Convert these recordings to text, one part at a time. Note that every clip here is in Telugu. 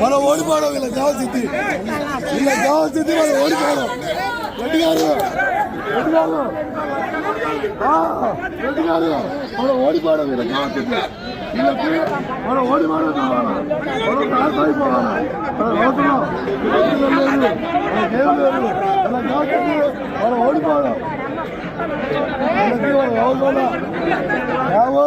మనం ఓడిపోవడం వీళ్ళకి కావాల్సింది వీళ్ళకి కావాల్సింది మనం ఓడిపోవడం రెడ్డి గారు రెడ్డి గారు ఆ, రెడ్డి గారు మనం ఓడిపోవడం వీళ్ళకి కావాల్సింది వీళ్ళకి మనం ఓడిపోవడం కావాలి మనం నాశ అయిపోవాలి మనం అవసరం అవసరం లేదు మనకేం లేదు వీళ్ళకి కావాల్సింది మనం ఓడిపోవడం వీళ్ళకి మనం అవసరం ಯಾವೋ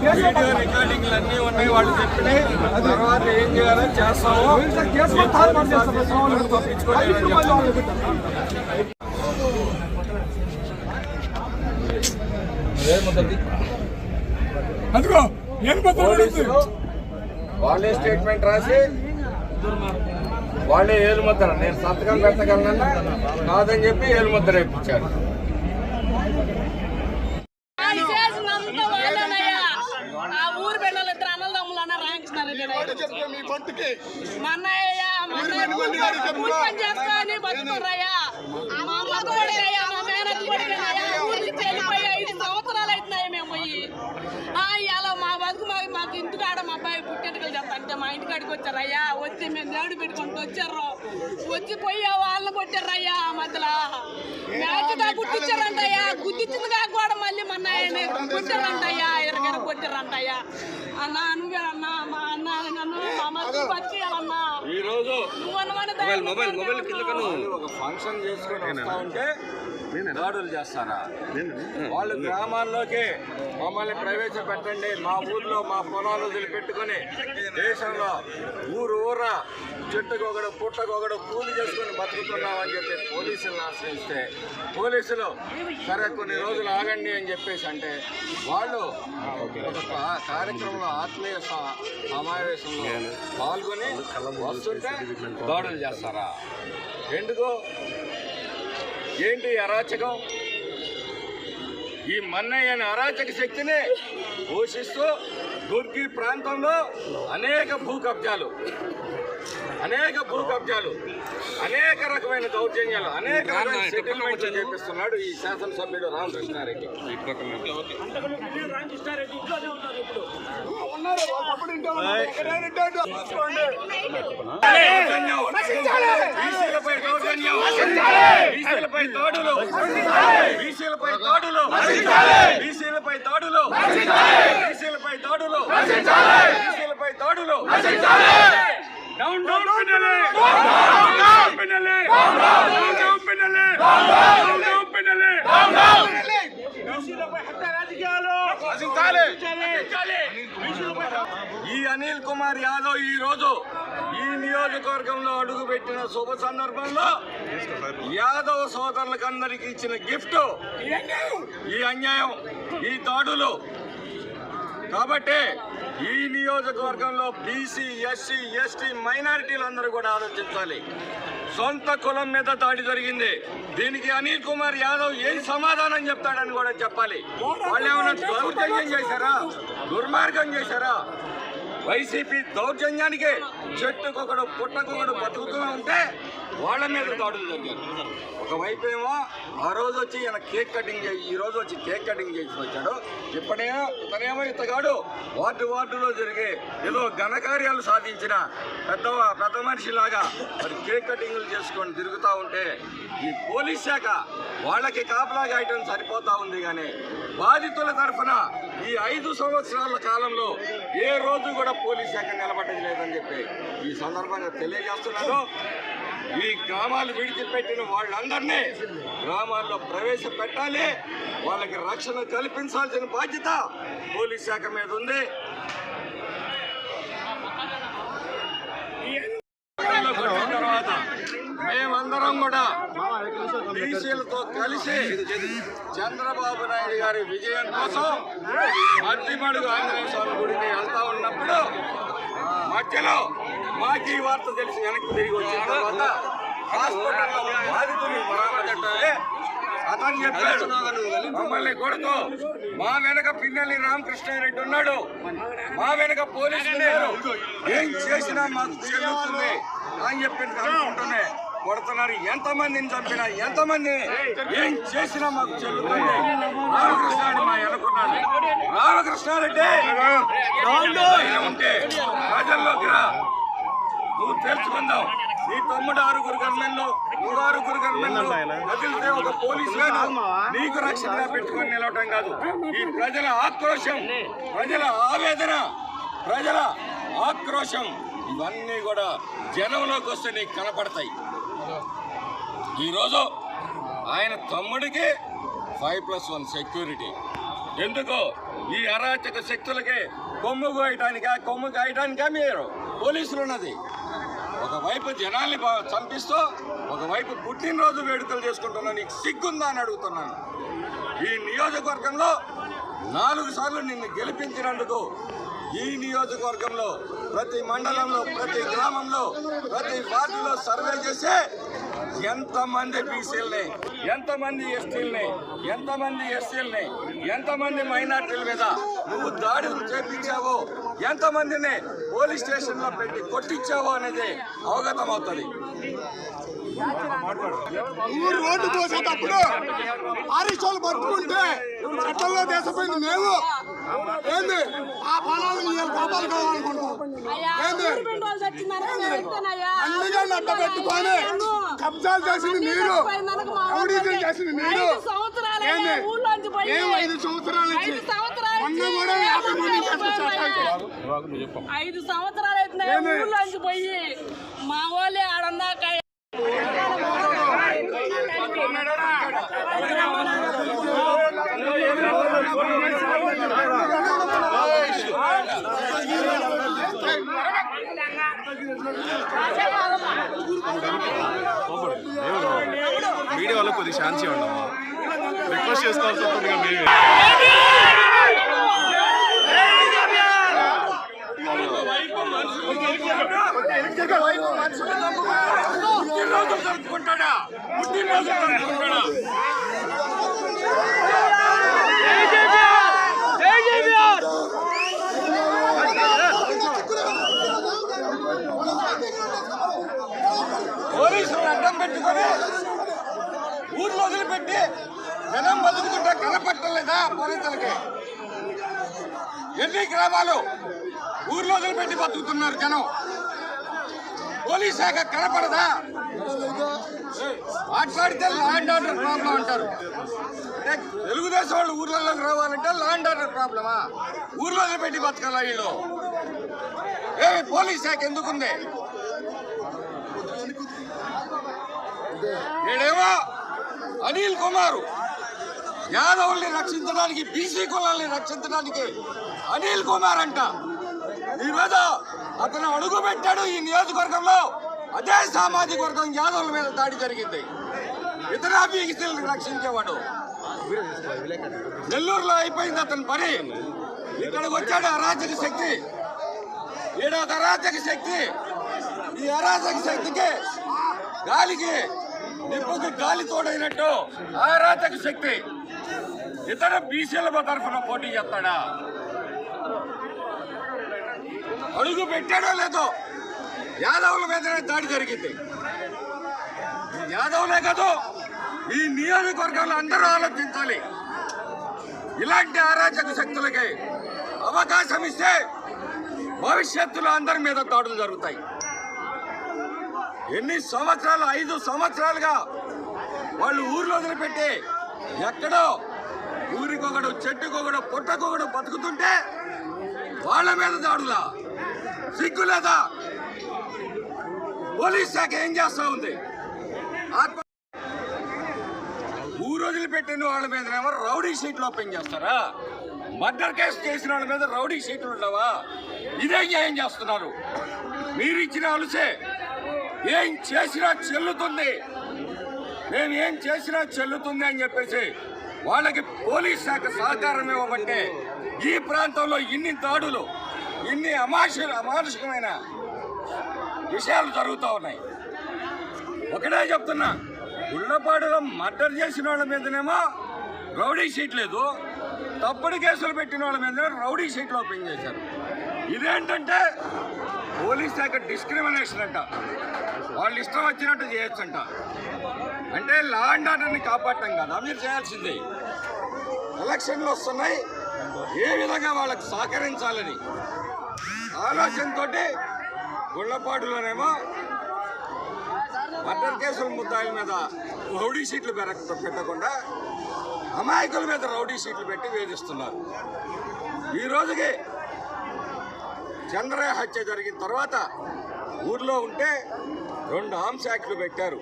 వీడియో రికార్డింగ్లు అన్నీ ఉన్నాయి వాళ్ళు చెప్పినాయి తర్వాత ఏం చేయాలో చేస్తాము పంపించుకోలేదని వాళ్ళే స్టేట్మెంట్ రాసి వాళ్ళే ఏలుముద్ర. నేను సంతకం పెట్టగలను కాదని చెప్పి ఏలుముద్ర ఇప్పించారు ఆయన చేసినంత వాళ్ళనయ్యా. ఆ ఊరు బిడ్డలు ఇద్దరు అన్నదమ్ములు అన్న రామకృష్ణారెడ్డి నాయుడు. మీ పంటకి మా అన్నయ్య, మా అన్నయ్య కూలి పని చేసుకొని బతుకుర్రయ్యా. మా అమ్మ కొడుకయ్యా, మా మేనత్త కొడుకయ్యా. ఊరు నుంచి వెళ్ళిపోయి ఐదు సంవత్సరాలు అవుతున్నాయి మేము పోయి. ఆ, ఇవాళ మా బతుకు మాకు మాకు ఇంటికాడ మా అబ్బాయి పుట్టెంటుకలు చెప్పంటే మా ఇంటికాడికి వచ్చారయ్యా. వచ్చి మేము దేవుడు పెట్టుకుంటూ వచ్చారు వచ్చి పోయి వాళ్ళని కొట్టారయ్యా మధ్యలో. మ్యాచ్ దా గుర్తించారంటయ్యా. గుర్తించిందిగా కూడా మళ్ళీ మన ఆయన కొట్టారంటయ్యా ఎరగర కొట్టారంటయ్యా. అన్న నువ్వే అన్న మా అన్న నన్ను మా మధ్య బతికేయాలన్నా ఈ రోజు నువ్వు అన్నమాట మొబైల్ మొబైల్ కింద ఒక ఫంక్షన్ చేసుకొని వస్తా ఉంటే దాడులు చేస్తారా? వాళ్ళు గ్రామాల్లోకి మమ్మల్ని ప్రవేశపెట్టండి మా ఊర్లో మా పొలాలు వదిలిపెట్టుకొని దేశంలో ఊరు ఊర చెట్టుకొకడు పుట్టకొకడు కూలి చేసుకొని బతుకుతున్నామని చెప్పి పోలీసులను ఆశ్రయిస్తే పోలీసులు సరే కొన్ని రోజులు ఆగండి అని చెప్పేసి అంటే వాళ్ళు ఒక కార్యక్రమంలో ఆత్మీయ సమావేశంలో పాల్గొని వస్తుంటే దాడులు చేస్తారా? ఎందుకు? ఏంటి అరాచకం? ఈ మన్నయ్య అనే అరాచక శక్తిని పోషిస్తూ దుర్గి ప్రాంతంలో అనేక భూ కబ్జాలు అనేక భూ కబ్జాలు అనేక రకమైన దౌర్జన్యాలు అనేక రకమైన సెటిల్మెంట్ చేపిస్తున్నాడు ఈ శాసనసభ్యుడు రామకృష్ణారెడ్డి. బీసీలపై దౌర్జన్యం. బీసీలపై దాడులు. బీసీలపై దాడులు బీసీలపై దాడులు డౌన్ డౌన్ పిన్నలే డౌన్ పిన్నలే డౌన్ పిన్నలే డౌన్ పిన్నలే బీసీలపై హత్య రాజకీయాలు ఈ అనిల్ కుమార్ యాదవ్ ఈ రోజు ఈ నియోజకవర్గంలో అడుగుపెట్టిన శుభ సందర్భంలో యాదవ్ సోదరులకందరికి ఇచ్చిన గిఫ్ట్ ఈ అన్యాయం ఈ దాడులు. కాబట్టి ఈ నియోజకవర్గంలో బీసీ ఎస్సీ ఎస్టీ మైనారిటీలందరూ కూడా ఆలోచించాలి. సొంత కులం మీద దాడి జరిగింది. దీనికి అనిల్ కుమార్ యాదవ్ ఏం సమాధానం చెప్తాడని కూడా చెప్పాలి. వాళ్ళు ఏమైనా దౌర్జన్యం చేశారా? దుర్మార్గం చేశారా? వైసీపీ దౌర్జన్యానికి చెట్టుకొకడు పుట్టకొకడు బతుకుతూ ఉంటే వాళ్ళ మీద దాడులు జరిగారు ఒకవైపు ఏమో ఆ రోజు వచ్చి ఈయన కేక్ కటింగ్ చేయి ఈ రోజు వచ్చి కేక్ కటింగ్ చేసి వచ్చాడు. ఇప్పుడేమో ఇతనేమో ఇతగాడు వార్డు వార్డులో జరిగే ఏదో ఘనకార్యాలు సాధించిన పెద్ద పెద్ద మనిషిలాగా మరి కేక్ కటింగ్లు చేసుకొని తిరుగుతూ ఉంటే ఈ పోలీస్ శాఖ వాళ్ళకి కాపలా గాయటం సరిపోతా ఉంది కానీ బాధితుల తరఫున ఈ ఐదు సంవత్సరాల కాలంలో ఏ రోజు కూడా పోలీస్ శాఖ నిలబడ్డది లేదని చెప్పి ఈ సందర్భంగా తెలియజేస్తున్నాను. ఈ గ్రామాలు విడిచిపెట్టిన వాళ్ళందరినీ గ్రామాల్లో ప్రవేశపెట్టాలి. వాళ్ళకి రక్షణ కల్పించాల్సిన బాధ్యత పోలీస్ శాఖ మీద ఉంది. తర్వాత మేమందరం కూడా బీసీలతో కలిసి చంద్రబాబు నాయుడు గారి విజయం కోసం మద్దిమడుగు ఆంజనేయ స్వామి గుడికి వెళ్తా ఉన్నప్పుడు మధ్యలో మాకు ఈ వార్త తెలిసి వెనక్కి తిరిగి వచ్చిన తర్వాత హాస్పిటల్లో బాధితుని పరామర్శించాలి అతను చెప్పాడు మమ్మల్ని కొడుతూ మా వెనక పిన్నెల్లి రామకృష్ణారెడ్డి ఉన్నాడు. మా వెనక పోలీసులు ఏం చేసినా మాకు చెల్లుతుంది అని చెప్పి అనుకుంటున్నాయి. కొడుతున్నారు. ఎంతమందిని చంపినా ఎంతమంది ఏం చేసినా మాకు చెల్లుతుంది. రామకృష్ణారెడ్డి మా రామకృష్ణారెడ్డి! ఉంటే ప్రజల్లోకి రా. నువ్వు తెలుసుకుందాం. నీ తమ్ముడు ఆరుగురు గన్మెన్లు నువ్వు ఆరుగురు గన్మెన్లు. కదిలితే ఒక పోలీసు నీకు రక్షణగా పెట్టుకొని నిలవటం కాదు. ఈ ప్రజల ఆక్రోశం ప్రజల ఆవేదన ప్రజల ఆక్రోశం ఇవన్నీ కూడా జనంలోకి వస్తే నీకు కనపడతాయి. ఈరోజు ఆయన తమ్ముడికి ఫైవ్ ప్లస్ వన్ సెక్యూరిటీ ఎందుకు? ఈ అరాచక శక్తులకి కొమ్ము కోయటానికా? కొమ్ము కాయటానికా మీరు? పోలీసులు ఉన్నది. ఒకవైపు జనాల్ని చంపిస్తూ ఒకవైపు పుట్టినరోజు వేడుకలు చేసుకుంటున్నా నీకు సిగ్గుందా అని అడుగుతున్నాను. ఈ నియోజకవర్గంలో నాలుగు సార్లు నిన్ను గెలిపించినందుకు ఈ నియోజకవర్గంలో ప్రతి మండలంలో ప్రతి గ్రామంలో ప్రతి వార్డులో సర్వే చేసి ఎంతమంది బీసీలని ఎంతమంది ఎస్టీలని ఎంతమంది ఎస్సీలని ఎంతమంది మైనార్టీల మీద నువ్వు దాడులు చేపించావో ఎంతమందిని పోలీస్ స్టేషన్లో పెట్టి కొట్టించావో అనేది అవగతం అవుతుంది ఊరు రోడ్డు పోసేటప్పుడు ఆరిషోలు పట్టుకుంటే చట్టంలో దేశపోయింది మేము. ఏంది? ఆ పొలాలు చచ్చినారు, మేము వెళ్తేనయ్యా. అన్నిగా నట్ట పెట్టుకొని కబ్జాలు చేసింది మీరు. ఊళ్ళోకి చేసింది ఐదు. ఏం సంవత్సరాల నుంచి ఐదు సంవత్సరాల మొన్న నుంచి కూడా యాభై మంది పోయిందయ్యా. చచ్చారు ఐదు సంవత్సరాలు అవుతున్నాయి ఏమి? ఊళ్ళోంచి పోయి మా వాళ్ళే ఆడన్నాక మీడియా వాళ్ళకి కొద్దిగా శాంతి ఉండమ్మా రిక్వెస్ట్ చేసుకోవాల్సి వస్తుంది మేమే. జరుపుకుంటాడా పుట్టినరోజు జరుపుకుంటాడా పోలీసులు అడ్డం పెట్టుకొని ఊర్లో వదిలిపెట్టి జనం బతుకుంటే కనపెట్టలేదా పోలీసులకి? ఎన్ని గ్రామాలు ఊర్లో వదిలిపెట్టి బతుకుతున్నారు జనం? పోలీస్ శాఖ కనపడదా? మాట్లాడితే ల్యాండ్ ఆర్డర్ ప్రాబ్లం అంటారు. అంటే తెలుగుదేశం వాళ్ళు ఊర్లలోకి రావాలంటే ల్యాండ్ ఆర్డర్ ప్రాబ్లమా ఊర్లో పెట్టి బతకాలా వీళ్ళు? ఏ పోలీస్ శాఖ ఎందుకుంది? నేడేమో అనిల్ కుమార్ యాదవుల్ని రక్షించడానికి బీసీ కులాల్ని రక్షించడానికి అనిల్ కుమార్ అంట. ఈరోజు అతను అడుగు పెట్టాడు ఈ నియోజకవర్గంలో. అదే సామాజిక వర్గం యాదవుల మీద దాడి జరిగింది. ఇతర బీసీలను రక్షించేవాడు. నెల్లూరులో అయిపోయింది అతని పని. ఇక్కడికి వచ్చాడు అరాచక శక్తి. ఈడ ఒక అరాచక శక్తి. ఈ అరాచక శక్తికి గాలికి నిప్పుకి గాలి తోడైనట్టు ఆరాధక శక్తి. ఇతర బీసీల తరఫున పోటీ చేస్తాడా? అడుగు పెట్టాడో లేదో యాదవుల మీదనే దాడి జరిగింది. యాదవులే కాదు ఈ నియోజకవర్గంలో అందరూ ఆలోచించాలి. ఇలాంటి అరాచక శక్తులకి అవకాశం ఇస్తే భవిష్యత్తులో అందరి మీద దాడులు జరుగుతాయి. ఎన్ని సంవత్సరాలు? ఐదు సంవత్సరాలుగా వాళ్ళు ఊర్లో వదిలిపెట్టి ఎక్కడో ఊరికొకడు చెట్టుకొకడు పొట్టకొకడు బతుకుతుంటే వాళ్ళ మీద దాడులా? సిగ్గు లేదా? పోలీస్ శాఖ ఏం చేస్తా ఉంది? ఆత్మ ఊరోజులు పెట్టిన వాళ్ళ మీద రౌడీ షీట్లు ఓపెన్ చేస్తారా? మర్డర్ కేసు చేసిన వాళ్ళ మీద రౌడీ షీట్లు ఉండవా? ఇదే ఏం చేస్తున్నారు. మీరు ఇచ్చిన అలుసే ఏం చేసినా చెల్లుతుంది. మేము ఏం చేసినా చెల్లుతుంది అని చెప్పేసి వాళ్ళకి పోలీస్ శాఖ సహకారం ఇవ్వబట్టే ఈ ప్రాంతంలో ఇన్ని దాడులు ఇన్ని అమానుష అమానుషికమైన విషయాలు జరుగుతూ ఉన్నాయి. ఒకటే చెప్తున్నా గుళ్ళపాడులో మర్డర్ చేసిన వాళ్ళ మీదనేమో రౌడీ షీట్ లేదు. తప్పుడు కేసులు పెట్టిన వాళ్ళ మీద రౌడీ షీట్లు ఓపెన్ చేశారు. ఇదేంటంటే పోలీస్ శాఖ డిస్క్రిమినేషన్ అంట. వాళ్ళు ఇష్టం వచ్చినట్టు చేయొచ్చంట. అంటే లా అండ్ ఆర్డర్ని కాపాడటం కదా మీరు చేయాల్సింది. ఎలక్షన్లు వస్తున్నాయి ఏ విధంగా వాళ్ళకి సహకరించాలని ఆలోచనతోటి గుళ్ళపాడులోనేమో మర్డర్ కేసుల ముద్దాయిల మీద రౌడీ షీట్లు పెరగ పెట్టకుండా అమాయకుల మీద రౌడీ షీట్లు పెట్టి వేధిస్తున్నారు. ఈ రోజుకి చంద్రయ్య హత్య జరిగిన తర్వాత ఊర్లో ఉంటే రెండు ఆర్మ్స్ యాక్ట్లు పెట్టారు.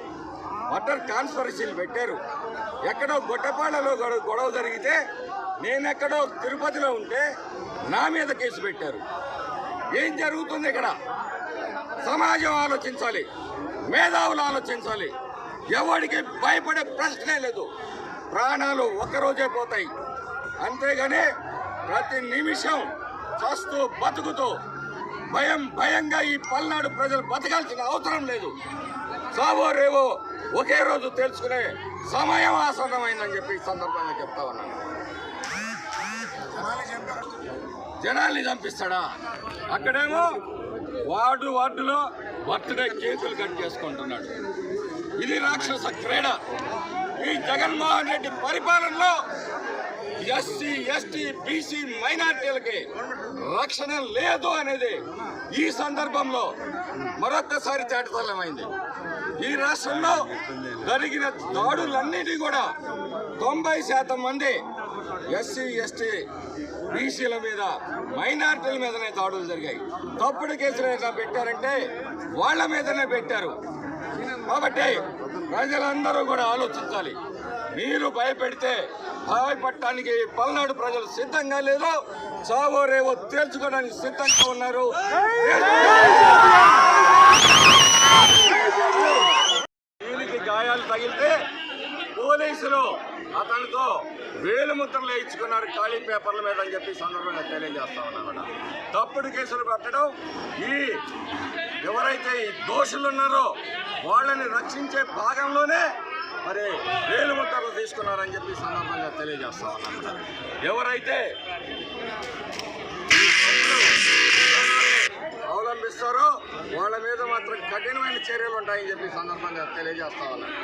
మటర్ కాన్స్పరసీలు పెట్టారు. ఎక్కడో గొట్టపాళ్ళలో గొడవ గొడవ జరిగితే నేనెక్కడో తిరుపతిలో ఉంటే నా మీద కేసు పెట్టారు. ఏం జరుగుతుంది ఇక్కడ? సమాజం ఆలోచించాలి. మేధావులు ఆలోచించాలి. ఎవరికి భయపడే ప్రశ్నే లేదు. ప్రాణాలు ఒక్కరోజే పోతాయి. అంతేగాని ప్రతి నిమిషం చస్తూ బతుకుతూ భయం భయంగా ఈ పల్నాడు ప్రజలు బతకాల్సిన అవసరం లేదు. సావో రేవో ఒకే రోజు తెలుసుకునే సమయం ఆసన్నమైందని చెప్పి ఈ సందర్భంగా చెప్తా ఉన్నాను జనాల్ని చంపిస్తాడా? అక్కడేమో వార్డు వార్డులో బర్త్డే కేకులు కట్ చేసుకుంటున్నాడు. ఇది రాక్షస క్రీడ. ఈ జగన్మోహన్ రెడ్డి పరిపాలనలో ఎస్సీ ఎస్టీ బీసీ మైనార్టీలకి రక్షణ లేదు అనేది ఈ సందర్భంలో మరొక్కసారి చాటుతలమైంది ఈ రాష్ట్రంలో జరిగిన దాడులన్నిటి కూడా తొంభై శాతం మంది ఎస్సీ ఎస్టీ బీసీల మీద మైనార్టీల మీదనే దాడులు జరిగాయి. తప్పుడు కేసులు ఏదైనా పెట్టారంటే వాళ్ళ మీదనే పెట్టారు. కాబట్టి ప్రజలందరూ కూడా ఆలోచించాలి. మీరు భయపెడితే భయపడటానికి పల్నాడు ప్రజలు సిద్ధంగా లేదు చావో రేవో తేల్చుకోవడానికి సిద్ధంగా ఉన్నారు. దీనికి గాయాలు తగిలితే పోలీసులు అతనితో వేలు ముద్రలు వేయించుకున్నారు ఖాళీ పేపర్ల మీద అని చెప్పి సందర్భంగా తెలియజేస్తా ఉన్నాను తప్పుడు కేసులు పెట్టడం ఈ ఎవరైతే ఈ దోషులు ఉన్నారో వాళ్ళని రక్షించే భాగంలోనే మరి వేలు ముద్రలు తీసుకున్నారని చెప్పి సందర్భంగా తెలియజేస్తా ఉన్నాను. ఎవరైతే ఈ అవలంబిస్తారో వాళ్ళ మీద మాత్రం కఠినమైన చర్యలు ఉంటాయని చెప్పి సందర్భంగా తెలియజేస్తా ఉన్నాను.